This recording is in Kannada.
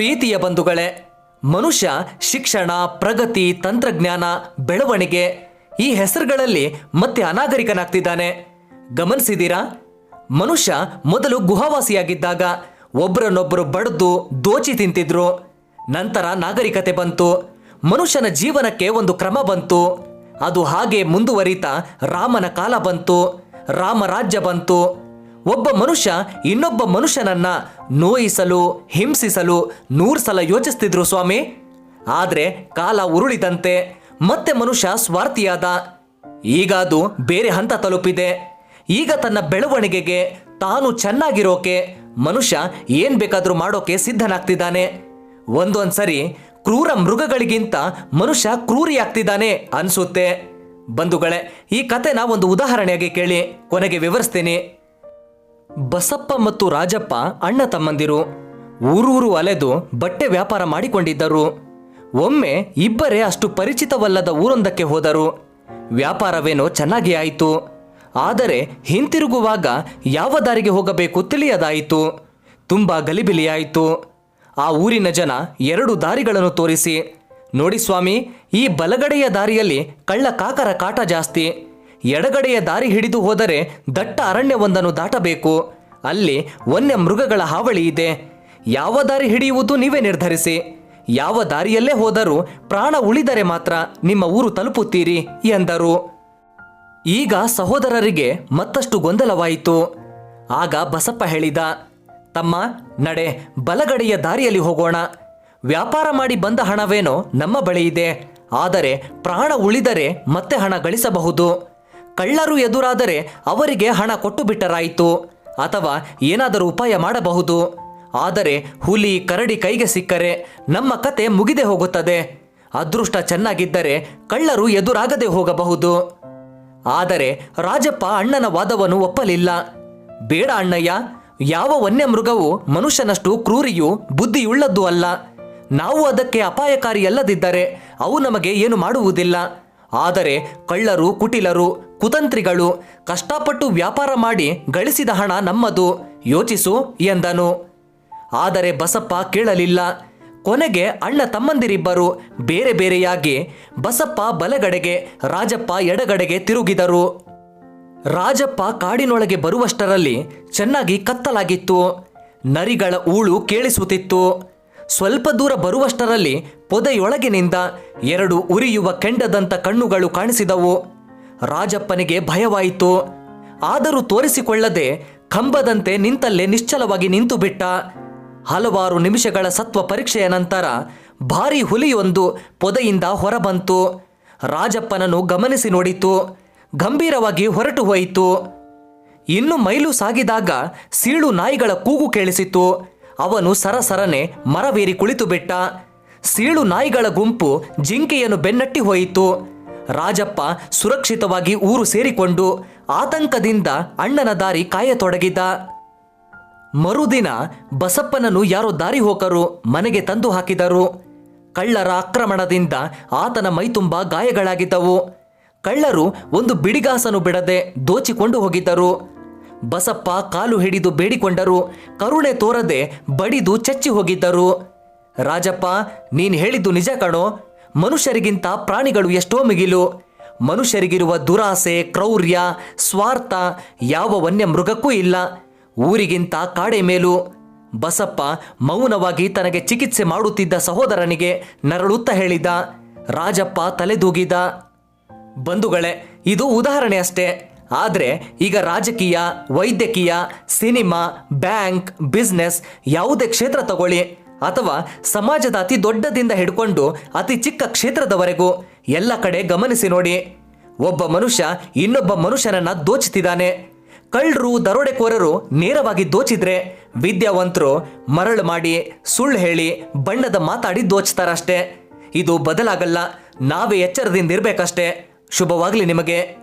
ಪ್ರೀತಿಯ ಬಂಧುಗಳೇ, ಮನುಷ್ಯ ಶಿಕ್ಷಣ, ಪ್ರಗತಿ, ತಂತ್ರಜ್ಞಾನ, ಬೆಳವಣಿಗೆ ಈ ಹೆಸರುಗಳಲ್ಲಿ ಮತ್ತೆ ಅನಾಗರಿಕನಾಗ್ತಿದ್ದಾನೆ. ಗಮನಿಸಿದ್ದೀರಾ? ಮನುಷ್ಯ ಮೊದಲು ಗುಹಾವಾಸಿಯಾಗಿದ್ದಾಗ ಒಬ್ಬರನ್ನೊಬ್ಬರು ಬಡಿದು ದೋಚಿ ತಿಂತಿದ್ರು. ನಂತರ ನಾಗರಿಕತೆ ಬಂತು. ಮನುಷ್ಯನ ಜೀವನಕ್ಕೆ ಒಂದು ಕ್ರಮ ಬಂತು. ಅದು ಹಾಗೆ ಮುಂದುವರಿತಾ ರಾಮನ ಕಾಲ ಬಂತು. ರಾಮರಾಜ್ಯ ಬಂತು. ಒಬ್ಬ ಮನುಷ್ಯ ಇನ್ನೊಬ್ಬ ಮನುಷ್ಯನನ್ನ ನೋಯಿಸಲು, ಹಿಂಸಿಸಲು ನೂರು ಸಲ ಯೋಚಿಸ್ತಿದ್ರು ಸ್ವಾಮಿ. ಆದ್ರೆ ಕಾಲ ಉರುಳಿದಂತೆ ಮತ್ತೆ ಮನುಷ್ಯ ಸ್ವಾರ್ಥಿಯಾದ. ಈಗ ಅದು ಬೇರೆ ಹಂತ ತಲುಪಿದೆ. ಈಗ ತನ್ನ ಬೆಳವಣಿಗೆಗೆ ತಾನು ಚೆನ್ನಾಗಿರೋಕೆ ಮನುಷ್ಯ ಏನ್ ಬೇಕಾದರೂ ಮಾಡೋಕೆ ಸಿದ್ಧನಾಗ್ತಿದ್ದಾನೆ. ಒಂದೊಂದ್ಸರಿ ಕ್ರೂರ ಮೃಗಗಳಿಗಿಂತ ಮನುಷ್ಯ ಕ್ರೂರಿಯಾಗ್ತಿದ್ದಾನೆ ಅನ್ಸುತ್ತೆ. ಬಂಧುಗಳೇ, ಈ ಕತೆನ ಒಂದು ಉದಾಹರಣೆಯಾಗಿ ಕೇಳಿ, ಕೊನೆಗೆ ವಿವರಿಸ್ತೀನಿ. ಬಸಪ್ಪ ಮತ್ತು ರಾಜಪ್ಪ ಅಣ್ಣ ತಮ್ಮಂದಿರು. ಊರೂರು ಅಲೆದು ಬಟ್ಟೆ ವ್ಯಾಪಾರ ಮಾಡಿಕೊಂಡಿದ್ದರು. ಒಮ್ಮೆ ಇಬ್ಬರೇ ಅಷ್ಟು ಪರಿಚಿತವಲ್ಲದ ಊರೊಂದಕ್ಕೆ ಹೋದರು. ವ್ಯಾಪಾರವೇನೋ ಚೆನ್ನಾಗಿ ಆಯಿತು. ಆದರೆ ಹಿಂತಿರುಗುವಾಗ ಯಾವ ದಾರಿಗೆ ಹೋಗಬೇಕು ತಿಳಿಯದಾಯಿತು. ತುಂಬ ಗಲಿಬಿಲಿಯಾಯಿತು ಆ ಊರಿನ ಜನ ಎರಡು ದಾರಿಗಳನ್ನು ತೋರಿಸಿ. ನೋಡಿ ಸ್ವಾಮಿ, ಈ ಬಲಗಡೆಯ ದಾರಿಯಲ್ಲಿ ಕಳ್ಳ ಕಾಕರ ಕಾಟ ಜಾಸ್ತಿ. ಎಡಗಡೆಯ ದಾರಿ ಹಿಡಿದು ಹೋದರೆ ದಟ್ಟ ಅರಣ್ಯವೊಂದನ್ನು ದಾಟಬೇಕು. ಅಲ್ಲಿ ವನ್ಯ ಮೃಗಗಳ ಹಾವಳಿ ಇದೆ. ಯಾವ ದಾರಿ ಹಿಡಿಯುವುದು ನೀವೇ ನಿರ್ಧರಿಸಿ. ಯಾವ ದಾರಿಯಲ್ಲೇ ಹೋದರೂ ಪ್ರಾಣ ಉಳಿದರೆ ಮಾತ್ರ ನಿಮ್ಮ ಊರು ತಲುಪುತ್ತೀರಿ ಎಂದರು. ಈಗ ಸಹೋದರರಿಗೆ ಮತ್ತಷ್ಟು ಗೊಂದಲವಾಯಿತು. ಆಗ ಬಸಪ್ಪ ಹೇಳಿದ, ತಮ್ಮ, ನಡೆ, ಬಲಗಡೆಯ ದಾರಿಯಲ್ಲಿ ಹೋಗೋಣ. ವ್ಯಾಪಾರ ಮಾಡಿ ಬಂದ ಹಣವೇನೋ ನಮ್ಮ ಬಳಿ ಇದೆ. ಆದರೆ ಪ್ರಾಣ ಉಳಿದರೆ ಮತ್ತೆ ಹಣ ಗಳಿಸಬಹುದು. ಕಳ್ಳರು ಎದುರಾದರೆ ಅವರಿಗೆ ಹಣ ಕೊಟ್ಟು ಬಿಟ್ಟರಾಯಿತು ಅಥವಾ ಏನಾದರೂ ಉಪಾಯ ಮಾಡಬಹುದು. ಆದರೆ ಹುಲಿ ಕರಡಿ ಕೈಗೆ ಸಿಕ್ಕರೆ ನಮ್ಮ ಕತೆ ಮುಗಿದೇ ಹೋಗುತ್ತದೆ. ಅದೃಷ್ಟ ಚೆನ್ನಾಗಿದ್ದರೆ ಕಳ್ಳರು ಎದುರಾಗದೆ ಹೋಗಬಹುದು. ಆದರೆ ರಾಜಪ್ಪ ಅಣ್ಣನ ವಾದವನ್ನು ಒಪ್ಪಲಿಲ್ಲ. ಬೇಡ ಅಣ್ಣಯ್ಯ, ಯಾವ ವನ್ಯಮೃಗವು ಮನುಷ್ಯನಷ್ಟು ಕ್ರೂರಿಯೂ ಬುದ್ಧಿಯುಳ್ಳದ್ದು ಅಲ್ಲ. ನಾವು ಅದಕ್ಕೆ ಅಪಾಯಕಾರಿಯಲ್ಲದಿದ್ದರೆ ಅವು ನಮಗೆ ಏನು ಮಾಡುವುದಿಲ್ಲ. ಆದರೆ ಕಳ್ಳರು, ಕುಟಿಲರು, ಕುತಂತ್ರಿಗಳು ಕಷ್ಟಪಟ್ಟು ವ್ಯಾಪಾರ ಮಾಡಿ ಗಳಿಸಿದ ಹಣ ನಮ್ಮದು, ಯೋಚಿಸು ಎಂದನು. ಆದರೆ ಬಸಪ್ಪ ಕೇಳಲಿಲ್ಲ. ಕೊನೆಗೆ ಅಣ್ಣ ತಮ್ಮಂದಿರಿಬ್ಬರು ಬೇರೆ ಬೇರೆಯಾಗಿ ಬಸಪ್ಪ ಬಲಗಡೆಗೆ, ರಾಜಪ್ಪ ಎಡಗಡೆಗೆ ತಿರುಗಿದರು. ರಾಜಪ್ಪ ಕಾಡಿನೊಳಗೆ ಬರುವಷ್ಟರಲ್ಲಿ ಚೆನ್ನಾಗಿ ಕತ್ತಲಾಗಿತ್ತು. ನರಿಗಳ ಊಳು ಕೇಳಿಸುತ್ತಿತ್ತು. ಸ್ವಲ್ಪ ದೂರ ಬರುವಷ್ಟರಲ್ಲಿ ಪೊದೆಯೊಳಗಿನಿಂದ ಎರಡು ಉರಿಯುವ ಕೆಂಡದಂತ ಕಣ್ಣುಗಳು ಕಾಣಿಸಿದವು. ರಾಜಪ್ಪನಿಗೆ ಭಯವಾಯಿತು. ಆದರೂ ತೋರಿಸಿಕೊಳ್ಳದೆ ಕಂಬದಂತೆ ನಿಂತಲ್ಲೇ ನಿಶ್ಚಲವಾಗಿ ನಿಂತು ಬಿಟ್ಟ ಹಲವಾರು ನಿಮಿಷಗಳ ಸತ್ವ ಪರೀಕ್ಷೆಯ ನಂತರ ಭಾರೀ ಹುಲಿಯೊಂದು ಪೊದೆಯಿಂದ ಹೊರಬಂತು. ರಾಜಪ್ಪನನ್ನು ಗಮನಿಸಿ ನೋಡಿತು. ಗಂಭೀರವಾಗಿ ಹೊರಟು ಹೋಯಿತು. ಇನ್ನು ಮೈಲು ಸಾಗಿದಾಗ ಸೀಳು ನಾಯಿಗಳ ಕೂಗು ಕೇಳಿಸಿತು. ಅವನು ಸರಸರನೆ ಮರವೇರಿ ಕುಳಿತು ಬಿಟ್ಟ. ಸೀಳು ನಾಯಿಗಳ ಗುಂಪು ಜಿಂಕೆಯನ್ನು ಬೆನ್ನಟ್ಟಿ ಹೋಯಿತು. ರಾಜಪ್ಪ ಸುರಕ್ಷಿತವಾಗಿ ಊರು ಸೇರಿಕೊಂಡು ಆತಂಕದಿಂದ ಅಣ್ಣನ ದಾರಿ ಕಾಯತೊಡಗಿದ. ಮರುದಿನ ಬಸಪ್ಪನನ್ನು ಯಾರೋ ದಾರಿ ಹೋಕರು ಮನೆಗೆ ತಂದು ಹಾಕಿದರು. ಕಳ್ಳರ ಆಕ್ರಮಣದಿಂದ ಆತನ ಮೈತುಂಬ ಗಾಯಗಳಾಗಿದ್ದವು. ಕಳ್ಳರು ಒಂದು ಬಿಡಿಗಾಸನು ಬಿಡದೆ ದೋಚಿಕೊಂಡು ಹೋಗಿದ್ದರು. ಬಸಪ್ಪ ಕಾಲು ಹಿಡಿದು ಬೇಡಿಕೊಂಡರು. ಕರುಣೆ ತೋರದೆ ಬಡಿದು ಚಚ್ಚಿ ಹೋಗಿದ್ದರು. ರಾಜಪ್ಪ, ನೀನು ಹೇಳಿದ್ದು ನಿಜ ಕಣೋ. ಮನುಷ್ಯರಿಗಿಂತ ಪ್ರಾಣಿಗಳು ಎಷ್ಟೋ ಮಿಗಿಲು. ಮನುಷ್ಯರಿಗಿರುವ ದುರಾಸೆ, ಕ್ರೌರ್ಯ, ಸ್ವಾರ್ಥ ಯಾವ ವನ್ಯ ಮೃಗಕ್ಕೂ ಇಲ್ಲ. ಊರಿಗಿಂತ ಕಾಡೆ ಮೇಲು. ಬಸಪ್ಪ ಮೌನವಾಗಿ ತನಗೆ ಚಿಕಿತ್ಸೆ ಮಾಡುತ್ತಿದ್ದ ಸಹೋದರನಿಗೆ ನರಳುತ್ತಾ ಹೇಳಿದ. ರಾಜಪ್ಪ ತಲೆದೂಗಿದ. ಬಂಧುಗಳೇ, ಇದು ಉದಾಹರಣೆ ಅಷ್ಟೇ. ಆದರೆ ಈಗ ರಾಜಕೀಯ, ವೈದ್ಯಕೀಯ, ಸಿನಿಮಾ, ಬ್ಯಾಂಕ್, ಬಿಸ್ನೆಸ್ ಯಾವುದೇ ಕ್ಷೇತ್ರ ತಗೊಳ್ಳಿ ಅಥವಾ ಸಮಾಜದ ಅತಿ ದೊಡ್ಡದಿಂದ ಹಿಡ್ಕೊಂಡು ಅತಿ ಚಿಕ್ಕ ಕ್ಷೇತ್ರದವರೆಗೂ ಎಲ್ಲ ಕಡೆ ಗಮನಿಸಿ ನೋಡಿ. ಒಬ್ಬ ಮನುಷ್ಯ ಇನ್ನೊಬ್ಬ ಮನುಷ್ಯನನ್ನ ದೋಚುತ್ತಿದ್ದಾನೆ ಕಳ್ಳರು, ದರೋಡೆಕೋರರು ನೇರವಾಗಿ ದೋಚಿದ್ರೆ ವಿದ್ಯಾವಂತರು ಮರಳು ಮಾಡಿ, ಸುಳ್ಳು ಹೇಳಿ, ಬಣ್ಣದ ಮಾತಾಡಿ ದೋಚ್ತಾರಷ್ಟೇ. ಇದು ಬದಲಾಗಲ್ಲ, ನಾವೇ ಎಚ್ಚರದಿಂದ ಇರಬೇಕಷ್ಟೇ. ಶುಭವಾಗಲಿ ನಿಮಗೆ.